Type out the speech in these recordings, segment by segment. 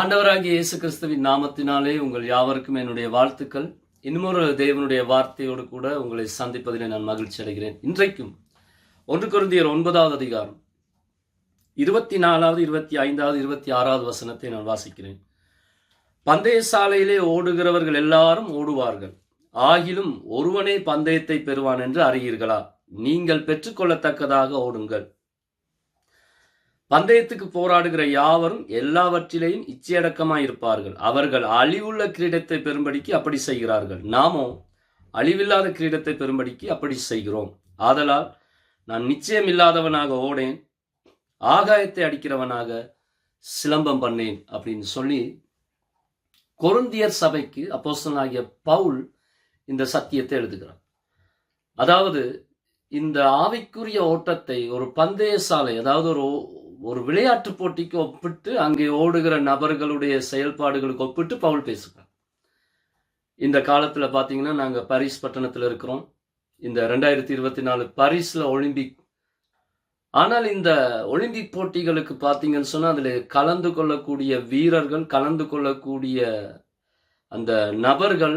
ஆண்டவராகிய இயேசு கிறிஸ்துவின் நாமத்தினாலே உங்கள் யாவருக்கும் என்னுடைய வாழ்த்துக்கள். இன்னுமொரு தேவனுடைய வார்த்தையோடு கூட உங்களை சந்திப்பதிலே நான் மகிழ்ச்சி அடைகிறேன். இன்றைக்கும் ஒன்று குருந்தியர் ஒன்பதாவது அதிகாரம் இருபத்தி நாலாவது இருபத்தி ஐந்தாவது இருபத்தி ஆறாவது வசனத்தை நான் வாசிக்கிறேன். பந்தய சாலையிலே ஓடுகிறவர்கள் எல்லாரும் ஓடுவார்கள். ஆகிலும் ஒருவனே பந்தயத்தை பெறுவான் என்று அறியீர்களா? நீங்கள் பெற்றுக்கொள்ளத்தக்கதாக ஓடுங்கள். பந்தயத்துக்கு போராடுகிற யாவரும் எல்லாவற்றிலேயும் இச்சையடக்கமாக இருப்பார்கள் அவர்கள் அழிவுள்ள கிரீடத்தை பெறும்படிக்கு அப்படி செய்கிறார்கள். நாமோ அழிவில்லாத கிரீடத்தை பெறும்படிக்கு அப்படி செய்கிறோம். ஆதலால் நான் நிச்சயம் இல்லாதவனாக ஓடேன் ஆகாயத்தை அடிக்கிறவனாக சிலம்பம் பண்ணேன் அப்படின்னு சொல்லி கொருந்தியர் சபைக்கு அப்போஸ்தலனாகிய பவுல் இந்த சத்தியத்தை எழுதுகிறார். அதாவது இந்த ஆவிக்குரிய ஓட்டத்தை ஒரு பந்தய சாலை அதாவது ஒரு ஒரு விளையாட்டு போட்டிக்கு ஒப்பிட்டு அங்கே ஓடுகிற நபர்களுடைய செயல்பாடுகளுக்கு ஒப்பிட்டு பவுல் பேசுகிறார். இந்த காலத்தில் பார்த்தீங்கன்னா நாங்கள் பாரிஸ் பட்டணத்தில் இருக்கிறோம். இந்த ரெண்டாயிரத்தி இருபத்தி நாலு பாரிஸில் ஒலிம்பிக். ஆனால் இந்த ஒலிம்பிக் போட்டிகளுக்கு பார்த்தீங்கன்னு சொன்னால் அதில் கலந்து கொள்ளக்கூடிய வீரர்கள் கலந்து கொள்ளக்கூடிய அந்த நபர்கள்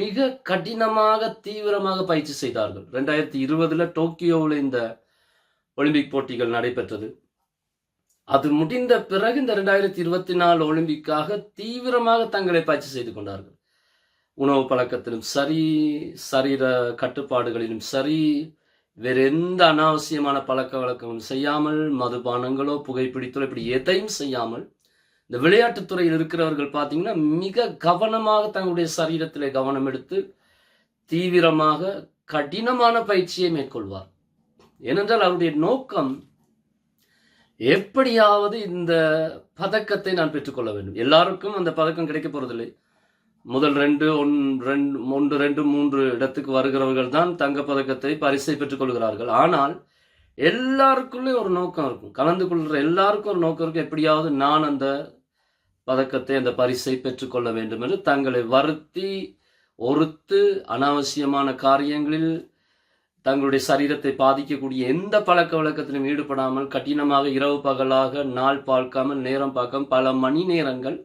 மிக கடினமாக தீவிரமாக பயிற்சி செய்தார்கள். ரெண்டாயிரத்தி இருபதில் டோக்கியோவில் இந்த ஒலிம்பிக் போட்டிகள் நடைபெற்றது. அது முடிந்த பிறகு இந்த ரெண்டாயிரத்தி இருபத்தி நாலு ஒலிம்பிக்காக தீவிரமாக தங்களை பயிற்சி செய்து கொண்டார்கள். உணவு பழக்கத்திலும் சரி சரீர கட்டுப்பாடுகளிலும் சரி வேற எந்த அனாவசியமான பழக்க வழக்கங்களும் செய்யாமல் மதுபானங்களோ புகைப்பிடித்தோ இப்படி எதையும் செய்யாமல் இந்த விளையாட்டுத் துறையில் இருக்கிறவர்கள் பார்த்தீங்கன்னா மிக கவனமாக தங்களுடைய சரீரத்திலே கவனம் எடுத்து தீவிரமாக கடினமான பயிற்சியை மேற்கொள்வார். ஏனென்றால் அவருடைய நோக்கம் எப்படியாவது இந்த பதக்கத்தை நான் பெற்றுக்கொள்ள வேண்டும். எல்லாருக்கும் அந்த பதக்கம் கிடைக்க போறதில்லை. முதல் ரெண்டு ஒன் ரெண்டு ஒன்று ரெண்டு மூன்று இடத்துக்கு வருகிறவர்கள் தான் தங்க பதக்கத்தை பரிசை பெற்றுக்கொள்கிறார்கள் ஆனால் எல்லாருக்குள்ளே ஒரு நோக்கம் இருக்கும். கலந்து கொள்கிற எல்லாருக்கும் ஒரு நோக்கம் இருக்கும். எப்படியாவது நான் அந்த பதக்கத்தை அந்த பரிசை பெற்றுக்கொள்ள வேண்டும் என்று தங்களை வருத்தி ஒருத்து அனாவசியமான காரியங்களில் தங்களுடைய சரீரத்தை பாதிக்கக்கூடிய எந்த பழக்க வழக்கத்திலும் ஈடுபடாமல் கடினமாக இரவு பகலாக நாள் பார்க்காமல் நேரம் பார்க்காம பல மணி நேரங்கள்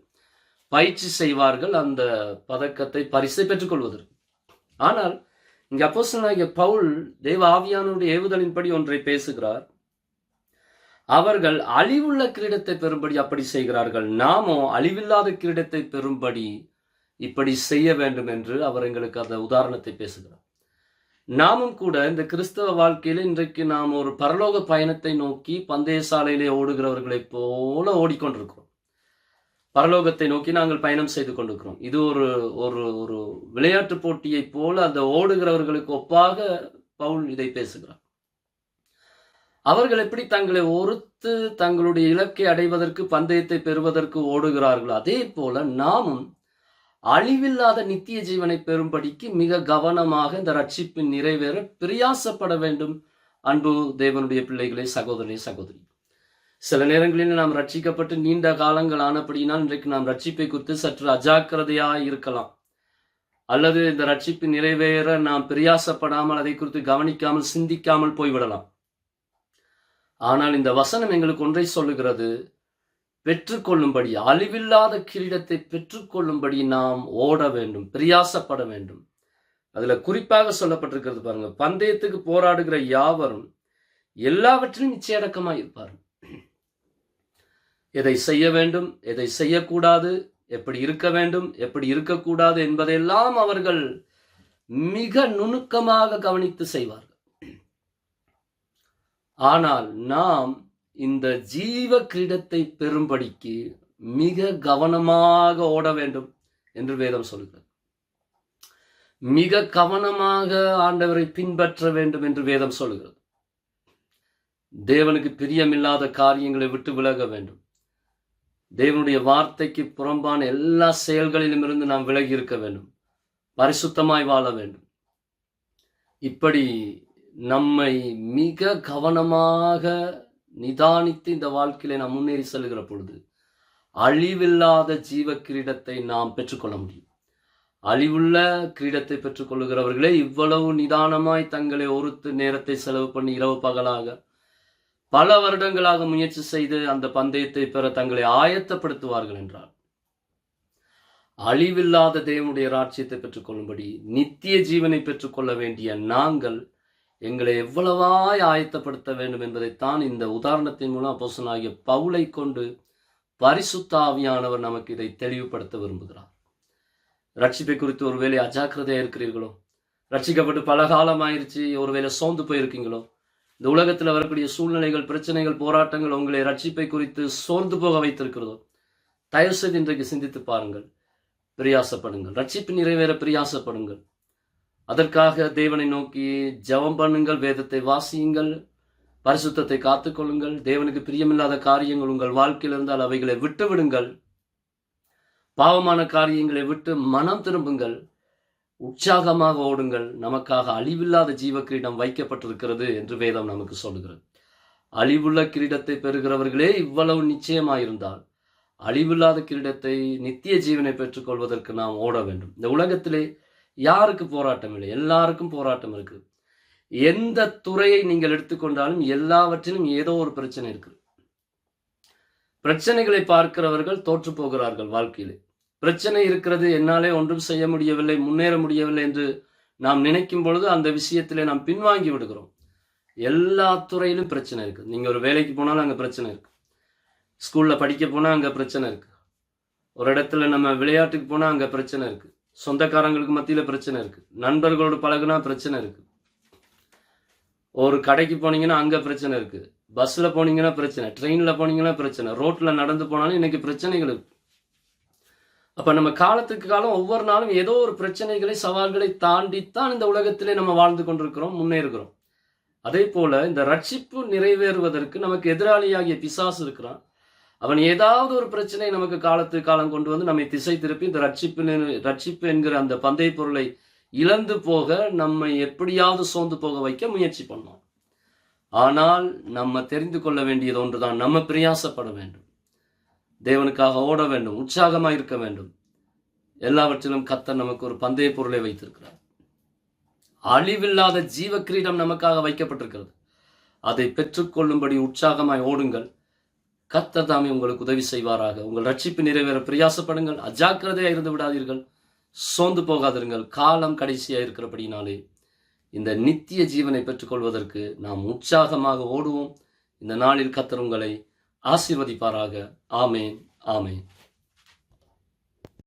பயிற்சி செய்வார்கள் அந்த பதக்கத்தை பரிசை பெற்றுக்கொள்வதற்கு ஆனால் இங்கே அப்போசனாகிய பவுல் தேவ ஆவியானுடைய ஏவுதலின்படி ஒன்றை பேசுகிறார். அவர்கள் அழிவுள்ள கிரீடத்தை பெறும்படி அப்படி செய்கிறார்கள். நாமோ அழிவில்லாத கிரீடத்தை பெறும்படி இப்படி செய்ய வேண்டும் என்று அவர் எங்களுக்கு அந்த உதாரணத்தை பேசுகிறார். நாமும் கூட இந்த கிறிஸ்தவ வாழ்க்கையில இன்றைக்கு நாம் ஒரு பரலோக பயணத்தை நோக்கி பந்தய சாலையிலே ஓடுகிறவர்களைப் போல ஓடிக்கொண்டிருக்கிறோம். பரலோகத்தை நோக்கி நாங்கள் பயணம் செய்து கொண்டிருக்கிறோம். இது ஒரு ஒரு ஒரு விளையாட்டு போட்டியைப் போல அந்த ஓடுகிறவர்களுக்கு ஒப்பாக பவுல் இதை பேசுகிறார். அவர்கள் எப்படி தங்களை ஒருத்து தங்களுடைய இலக்கை அடைவதற்கு பந்தயத்தை பெறுவதற்கு ஓடுகிறார்களோ அதே போல நாமும் அழிவில்லாத நித்திய ஜீவனை பெறும்படிக்கு மிக கவனமாக இந்த ரட்சிப்பின் நிறைவேற பிரியாசப்பட வேண்டும். அன்பு தேவனுடைய பிள்ளைகளே சகோதரி சகோதரி. சில நேரங்களில் நாம் ரட்சிக்கப்பட்டு நீண்ட காலங்கள் ஆனப்படினால் இன்றைக்கு நாம் ரட்சிப்பை குறித்து சற்று அஜாக்கிரதையாக இருக்கலாம். அல்லது இந்த ரட்சிப்பு நிறைவேற நாம் பிரியாசப்படாமல் அதை குறித்து கவனிக்காமல் சிந்திக்காமல் போய்விடலாம். ஆனால் இந்த வசனம் எங்களுக்கு ஒன்றை சொல்லுகிறது. பெற்றுக்கொள்ளும்படி அழிவில்லாத கிரீடத்தை பெற்றுக்கொள்ளும்படி நாம் ஓட வேண்டும் பிரியாசப்பட வேண்டும். அதுல குறிப்பாக சொல்லப்பட்டிருக்கிறது பாருங்க பந்தயத்துக்கு போராடுகிற யாவரும் எல்லாவற்றிலும் நிச்சயடக்கமாக இருப்பார் எதை செய்ய வேண்டும் எதை செய்யக்கூடாது எப்படி இருக்க வேண்டும் எப்படி இருக்கக்கூடாது என்பதையெல்லாம் அவர்கள் மிக நுணுக்கமாக கவனித்து செய்வார்கள். ஆனால் நாம் இந்த ஜீவ கிரீடத்தை பெறும்படிக்கு மிக கவனமாக ஓட வேண்டும் என்று வேதம் சொல்கிறது. மிக கவனமாக ஆண்டவரை பின்பற்ற வேண்டும் என்று வேதம் சொல்கிறது. தேவனுக்கு பிரியமில்லாத காரியங்களை விட்டு விலக வேண்டும். தேவனுடைய வார்த்தைக்கு புறம்பான எல்லா செயல்களிலும் இருந்து நாம் விலகி இருக்க வேண்டும். பரிசுத்தமாய் வாழ வேண்டும். இப்படி நம்மை மிக கவனமாக நிதானித்து இந்த வாழ்க்கையில நாம் முன்னேறி செல்கிற பொழுது அழிவில்லாத ஜீவ கிரீடத்தை நாம் பெற்றுக்கொள்ள முடியும். அழிவுள்ள கிரீடத்தை பெற்றுக்கொள்ளுகிறவர்களே இவ்வளவு நிதானமாய் தங்களை ஒருத்து நேரத்தை செலவு பண்ணி இரவு பகலாக பல வருடங்களாக முயற்சி செய்து அந்த பந்தயத்தை பெற தங்களை ஆயத்தப்படுத்துவார்கள் என்றார். அழிவில்லாத தேவனுடைய ராட்சியத்தை பெற்றுக்கொள்ளும்படி நித்திய ஜீவனை பெற்றுக்கொள்ள வேண்டிய நாங்கள் எங்களை எவ்வளவாய் ஆயத்தப்படுத்த வேண்டும் என்பதைத்தான் இந்த உதாரணத்தின் மூலம் அப்போசனாகிய பவுலை கொண்டு பரிசுத்தாவியானவர் நமக்கு இதை தெளிவுபடுத்த விரும்புகிறார். ரட்சிப்பை குறித்து ஒருவேளை அஜாக்கிரதையாக இருக்கிறீர்களோ? ரட்சிக்கப்பட்டு பல காலம் ஆயிடுச்சு ஒருவேளை சோர்ந்து போயிருக்கீங்களோ? இந்த உலகத்தில் வரக்கூடிய சூழ்நிலைகள் பிரச்சனைகள் போராட்டங்கள் உங்களை ரட்சிப்பை குறித்து சோர்ந்து போக வைத்திருக்கிறதோ? தயவு செய்து இன்றைக்கு சிந்தித்து பாருங்கள். பிரியாசப்படுங்கள். ரட்சிப்பு நிறைவேற பிரியாசப்படுங்கள். அதற்காக தேவனை நோக்கி ஜெபம் பண்ணுங்கள் வேதத்தை வாசியுங்கள் பரிசுத்தத்தை காத்துக்கொள்ளுங்கள். தேவனுக்கு பிரியமில்லாத காரியங்கள் உங்கள் வாழ்க்கையில் இருந்தால் அவைகளை விட்டு விடுங்கள் பாவமான காரியங்களை விட்டு மனம் திரும்புங்கள். உற்சாகமாக ஓடுங்கள். நமக்காக அழிவில்லாத ஜீவ கிரீடம் வைக்கப்பட்டிருக்கிறது என்று வேதம் நமக்கு சொல்லுகிறது. அழிவுள்ள கிரீடத்தை பெறுகிறவர்களே இவ்வளவு நிச்சயமாயிருந்தால் அழிவில்லாத கிரீடத்தை நித்திய ஜீவனை பெற்றுக்கொள்வதற்கு நாம் ஓட வேண்டும். இந்த உலகத்திலே யாருக்கு போராட்டம் இல்லை? எல்லாருக்கும் போராட்டம் இருக்கு. எந்த துறையை நீங்கள் எடுத்துக்கொண்டாலும் எல்லாவற்றிலும் ஏதோ ஒரு பிரச்சனை இருக்கு பிரச்சனைகளை பார்க்கிறவர்கள் தோற்று போகிறார்கள் வாழ்க்கையிலே. பிரச்சனை இருக்கிறது என்னாலே ஒன்றும் செய்ய முடியவில்லை முன்னேற முடியவில்லை என்று நாம் நினைக்கும் பொழுது அந்த விஷயத்திலே நாம் பின்வாங்கி விடுகிறோம். எல்லா துறையிலும் பிரச்சனை இருக்கு. நீங்க ஒரு வேலைக்கு போனாலும் அங்க பிரச்சனை இருக்கு. ஸ்கூல்ல படிக்க போனா அங்க பிரச்சனை இருக்கு. ஒரு இடத்துல நம்ம விளையாட்டுக்கு போனா அங்க பிரச்சனை இருக்கு. சொந்தக்காரங்களுக்கு மத்தியில் பிரச்சனை இருக்குது நண்பர்களோட பழகுனா பிரச்சனை இருக்குது ஒரு கடைக்கு போனீங்கன்னா அங்கே பிரச்சனை இருக்குது பஸ்ஸில் போனீங்கன்னா பிரச்சனை ட்ரெயினில் போனீங்கன்னா பிரச்சனை ரோட்டில் நடந்து போனாலும் இன்னைக்கு பிரச்சனைகள் இருக்கு. அப்போ நம்ம காலத்துக்கு காலம் ஒவ்வொரு நாளும் ஏதோ ஒரு பிரச்சனைகளை சவால்களை தாண்டித்தான் இந்த உலகத்திலே நம்ம வாழ்ந்து கொண்டிருக்கிறோம் முன்னேறுகிறோம். அதே போல இந்த ரட்சிப்பு நிறைவேறுவதற்கு நமக்கு எதிராளியாகிய பிசாசு இருக்கிறான். அவன் ஏதாவது ஒரு பிரச்சனை நமக்கு காலத்து காலம் கொண்டு வந்து நம்மை திசை திருப்பி இந்த ரட்சிப்பு ரட்சிப்பு என்கிற அந்த பந்தய பொருளை இழந்து போக நம்மை எப்படியாவது சோர்ந்து போக வைக்க முயற்சி பண்ணோம். ஆனால் நம்ம தெரிந்து கொள்ள வேண்டியது ஒன்றுதான். நம்ம பிரயாசப்பட வேண்டும். தேவனுக்காக ஓட வேண்டும். உற்சாகமாக இருக்க வேண்டும். எல்லாவற்றிலும் கத்தர் நமக்கு ஒரு பந்தய பொருளை வைத்திருக்கிறார். அழிவில்லாத ஜீவ கிரீடம் நமக்காக வைக்கப்பட்டிருக்கிறது. அதை பெற்றுக்கொள்ளும்படி உற்சாகமாய் ஓடுங்கள். கத்தர் தாமே உங்களுக்கு உதவி செய்வாராக. உங்கள் ரட்சிப்பு நிறைவேற பிரயாசப்படுங்கள். அஜாக்கிரதையாக இருந்து விடாதீர்கள். சோர்ந்து போகாதிருங்கள். காலம் கடைசியாக இருக்கிறபடினாலே இந்த நித்திய ஜீவனை பெற்றுக்கொள்வதற்கு நாம் உற்சாகமாக ஓடுவோம். இந்த நாளில் கத்தர் உங்களை ஆசீர்வதிப்பாராக. ஆமேன். ஆமேன்.